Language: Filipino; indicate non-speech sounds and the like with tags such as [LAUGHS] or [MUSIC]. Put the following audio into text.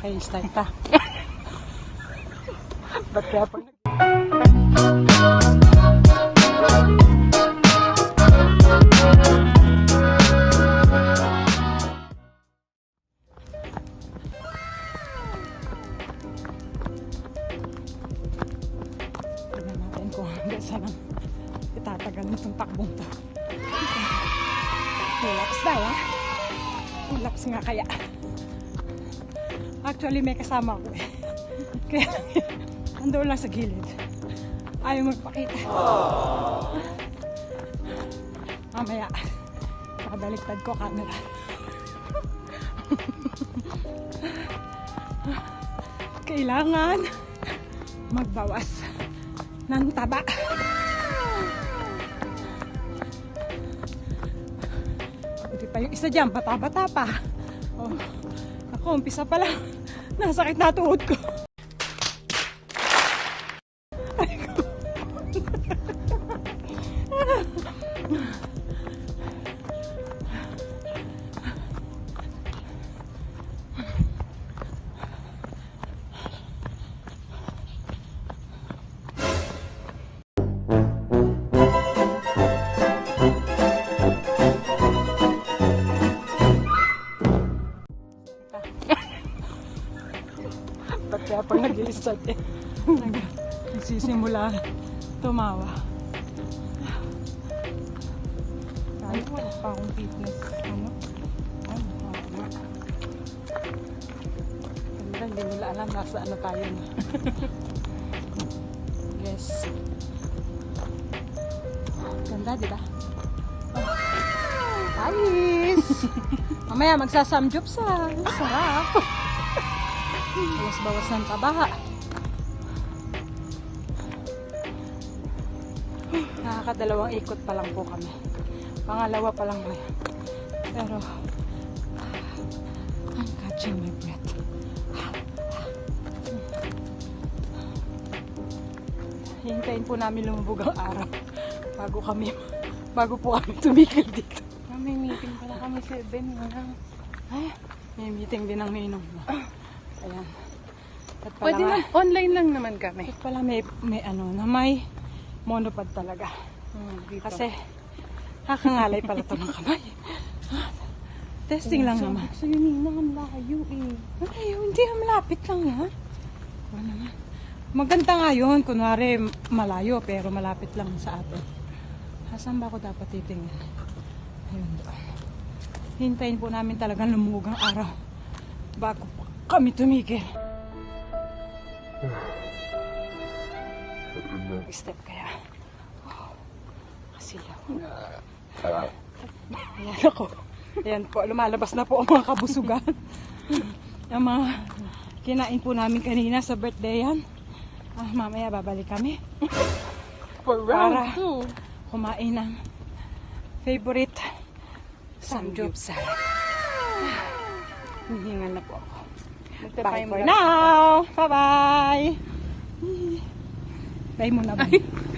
Okay, start ta. [LAUGHS] Ba't kaya saan ang itatagal nitong takbong to. Relax daw, ha? Relax nga kaya. Actually, may kasama ako eh. [LAUGHS] Kaya, nandoon lang sa gilid. Ayaw magpakita. Mamaya, nakabaliktad ko camera. [LAUGHS] Kailangan magbawas ng taba. Buti pa yung isa dyan, bata-bata pa. Oh, ako, umpisa pa lang. [LAUGHS] Nasakit na tuhod ko. Ay, [LAUGHS] ko. Pag nag-i-start eh, nag- nagsisimula tumawa. Kahit wala pa akong fitness. Ano? Ay, wala. Ganda, hindi nila alam nasa ano tayo na. [LAUGHS] yes. Ganda, di ba? Ayos! [LAUGHS] Mamaya magsasamjup sa sarap. Bawas-bawas ng taba. Nakakadalawang ikot pa lang po kami. Pangalawa pa lang ngayon. Pero, I'm catching my breath. Hintayin po namin lumubog ang araw bago kami bago po kami tumigil dito. May meeting pala kami sa Ben. Wala. Ay, may meeting din ang ninong mo. Ayan. At pala Pwede lang, online lang naman kami. At pala may, may ano na may monopod talaga. Hmm, dito. Kasi kakangalay pala ito ng kamay. [LAUGHS] Testing lang naman. So yun, Nina, ang layo eh. Ay, hindi malapit lang yan. Ano naman. Maganda nga yun. Kunwari malayo pero malapit lang sa atin. Asan ba ako dapat titingin? Ayun doon. Hintayin po namin talagang lumugang araw bago kami tumigil. Step kaya. Oh, kasilaw. Ayan ako. Ayan po, lumalabas na po ang mga kabusugan. [LAUGHS] ang mga kinain po namin kanina sa birthday yan. Ah, mamaya babalik kami. For Para- round 2. Kumain ng favorite samgyeopsal. Hihingal na po ako. Bye for now! Bye-bye! Bye muna ba? [LAUGHS]